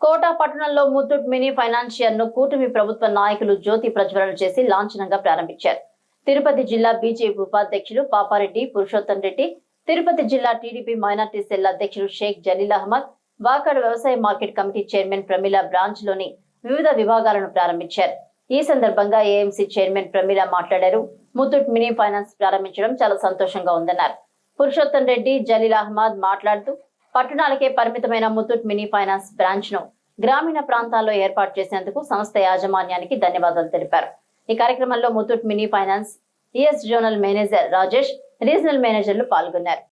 Quota పట్టణంలో Muthoot mini ఫైనాన్షియర్ను కూటమి ప్రభుత్వ నాయకులు జ్యోతి ప్రజ్వలన చేసి లాంఛనంగా ప్రారంభించారు. తిరుపతి జిల్లా బీజేపీ ఉపాధ్యక్షులు పాపారెడ్డి పురుషోత్తం రెడ్డి తిరుపతి జిల్లా టీడీపీ మైనార్టీ సెల్ అధ్యక్షులు షేక్ జలీల్ అహ్మద్ వాకాడ్ వ్యవసాయ మార్కెట్ కమిటీ చైర్మన్ ప్రమీల బ్రాంచ్లోని వివిధ విభాగాలను ప్రారంభించారు. ఈ సందర్భంగా ఏఎంసీ చైర్మన్ ప్రమీల మాట్లాడారు. ముత్తూట్ మినీ ఫైనాన్స్ ప్రారంభించడం చాలా సంతోషంగా ఉందన్నారు. పురుషోత్తం రెడ్డి జలీల్ అహ్మద్ మాట్లాడుతూ పట్టణాలకే పరిమితమైన ముత్తూట్ మినీ ఫైనాన్స్ బ్రాంచ్ను గ్రామీణ ప్రాంతాల్లో ఏర్పాటు చేసేందుకు సంస్థ యాజమాన్యానికి ధన్యవాదాలు తెలిపారు. ఈ కార్యక్రమంలో Muthoot mini finance ES zonal manager Rajesh regional మేనేజర్లు పాల్గొన్నారు.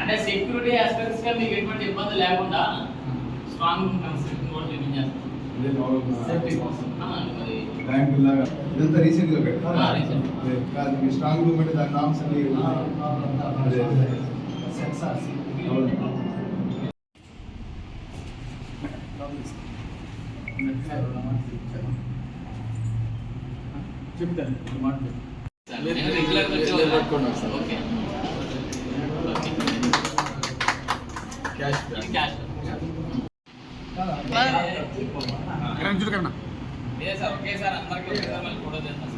అంటే సెక్యూరిటీ ఆస్పెక్ట్స్గా మీకు ఎటువంటి ఇబ్బంది లేకుండా స్ట్రాంగ్ కన్స్ట్రక్షన్ కూడా చూపించారు. సేఫ్టీ కోసం. మరి బ్యాంక్ లాగా ఇదంతా రీసెంట్గా పెట్టారు మీ స్ట్రాంగ్ రూమ్ అంటే దాని నామ్స్ అన్ని. చెప్తాను ఒక మాట నేను రెగ్యులర్ లేదు, పట్టుకోండి ఒకసారి. ఓకే క్యాష్ ఇది క్యాష్ ఇదే సార్ ఓకే సార్ అందరికీ ఒకసారి మళ్ళీ ఫోటో చేస్తాం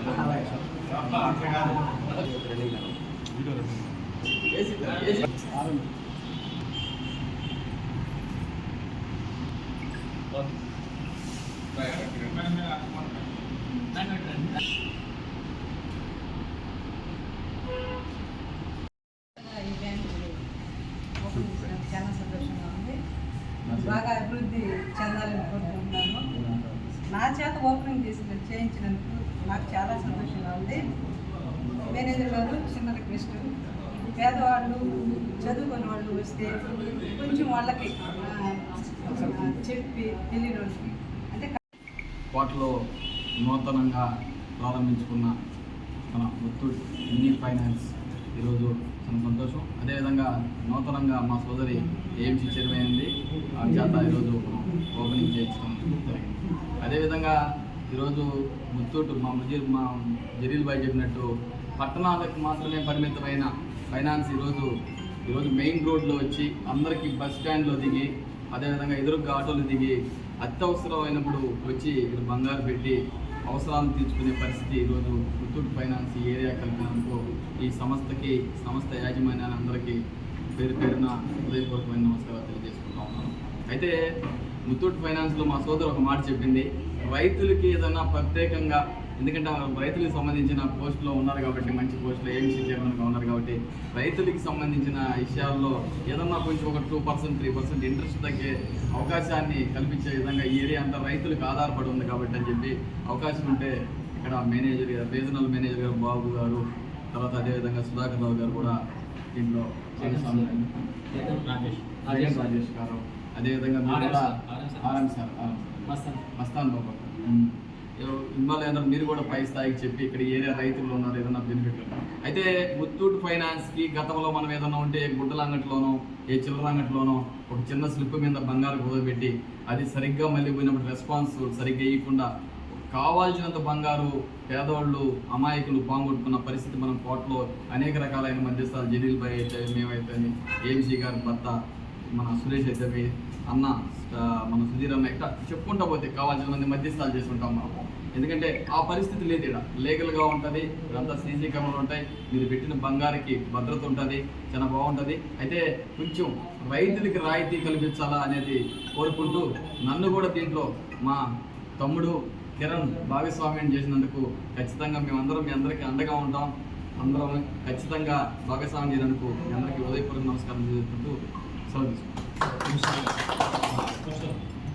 చాలా సంతోషంగా ఉంది. బాగా అభివృద్ధి చెందాలని కోరుకుంటున్నాను నా చేత ఓపెనింగ్ చేసిన చేయించినందుకు నాకు చాలా సంతోషంగా ఉంది. మేనేజర్ గారు చిన్న రిక్వెస్ట్. పేదవాళ్ళు చదువుకున్న వాళ్ళు వస్తే కొంచెం వాళ్ళకి చెప్పి తెలియని వాళ్ళకి అంటే వాటిలో నూతనంగా ప్రారంభించుకున్న మన ముత్తూట్ ఇండియన్ ఫైనాన్స్ ఈరోజు చాలా సంతోషం. అదేవిధంగా నూతనంగా మా సోదరి ఏఎంసీ చైర్మన్ అయింది. ఆ చేత ఈరోజు ఓపెనింగ్ చేయించడం జరిగింది. అదేవిధంగా ఈరోజు ముత్తూటు మా ముజీర్ మా జరీల్ బాయ్ చెప్పినట్టు పట్టణాలకు మాత్రమే పరిమితమైన ఫైనాన్స్ ఈరోజు ఈరోజు మెయిన్ రోడ్లో వచ్చి అందరికీ బస్ స్టాండ్లో దిగి అదేవిధంగా ఎదురుగా ఆటోలు దిగి అత్యవసరమైనప్పుడు వచ్చి ఇక్కడ బంగారు పెట్టి అవసరాలను తీర్చుకునే పరిస్థితి ఈరోజు ముత్తూట్ ఫైనాన్స్ ఈ ఏరియా కలిపినందుకు ఈ సంస్థకి సంస్థ యాజమాన్యాన్ని అందరికీ పేరు పేరున హృదయపూర్వకమైన నమస్కారాలు తెలియజేసుకుంటా ఉన్నాను. అయితే ముత్తూట్ ఫైనాన్స్లో మా సోదరు ఒక మాట చెప్పింది రైతులకి ఏదైనా ప్రత్యేకంగా ఎందుకంటే రైతులకు సంబంధించిన పోస్టులో ఉన్నారు కాబట్టి మంచి పోస్టులో ఏఎంసీ చైర్మన్గా ఉన్నారు కాబట్టి రైతులకి సంబంధించిన విషయాల్లో ఏదన్నా కొంచెం ఒక two percent three percent interest తగ్గే అవకాశాన్ని కల్పించే విధంగా ఈ ఏరియా అంతా రైతులకు ఆధారపడి ఉంది కాబట్టి అని చెప్పి అవకాశం ఉంటే ఇక్కడ మేనేజర్ గారు రీజనల్ మేనేజర్ గారు బాబు గారు తర్వాత అదేవిధంగా సుధాకర్ రావు గారు కూడా దీంట్లో రాజేష్ రాజేష్ గారు. అదేవిధంగా. మస్తాన్. బాబు. ఇన్వాల్వ్ అయినారు మీరు కూడా పై స్థాయికి చెప్పి ఇక్కడ ఏరియా రైతులు ఉన్నారు ఏదైనా బెనిఫిట్ అయితే ముత్తూట్ ఫైనాన్స్కి గతంలో మనం ఏదైనా ఉంటే గుడ్డల అంగట్లోనో ఏ చిల్లర అంగట్లోనో ఒక చిన్న స్లిప్ మీద బంగారు కుదబెట్టి అది సరిగ్గా మళ్ళీ పోయినప్పుడు రెస్పాన్స్ సరిగ్గా ఇవ్వకుండా కావాల్సినంత బంగారు పేదవాళ్ళు అమాయకులు పాంగొట్టుకున్న పరిస్థితి మనం కోర్టులో అనేక రకాలైన మధ్యస్థాలు జలీల్ భాయ్ అయితే మేమైతే ఏబీసీ గారి భర్త మన సురేష్ అయితే అన్న మన సుధీర్ అన్న ఇట్లా చెప్పుకుంటా పోతే కావాల్సిన మంది మధ్యస్థాలు చేసుకుంటాం మనం. ఎందుకంటే ఆ పరిస్థితి లేదు ఇక్కడ. లీగల్గా ఉంటుంది ఇదంతా సీసీ కెమెరాలు ఉంటాయి మీరు పెట్టిన బంగారుకి భద్రత ఉంటుంది చాలా బాగుంటుంది. అయితే కొంచెం రైతులకి రాయితీ కల్పించాలా అనేది కోరుకుంటూ నన్ను కూడా దీంట్లో మా తమ్ముడు కిరణ్ భాగస్వామ్యం చేసినందుకు ఖచ్చితంగా మేమందరం మీ అందరికీ అండగా ఉంటాం. అందరం ఖచ్చితంగా భాగస్వామ్యం చేయడానికి మీ అందరికీ ఉదయపూర్వక నమస్కారం చేసుకుంటూ సెలవు తీసుకుంటాం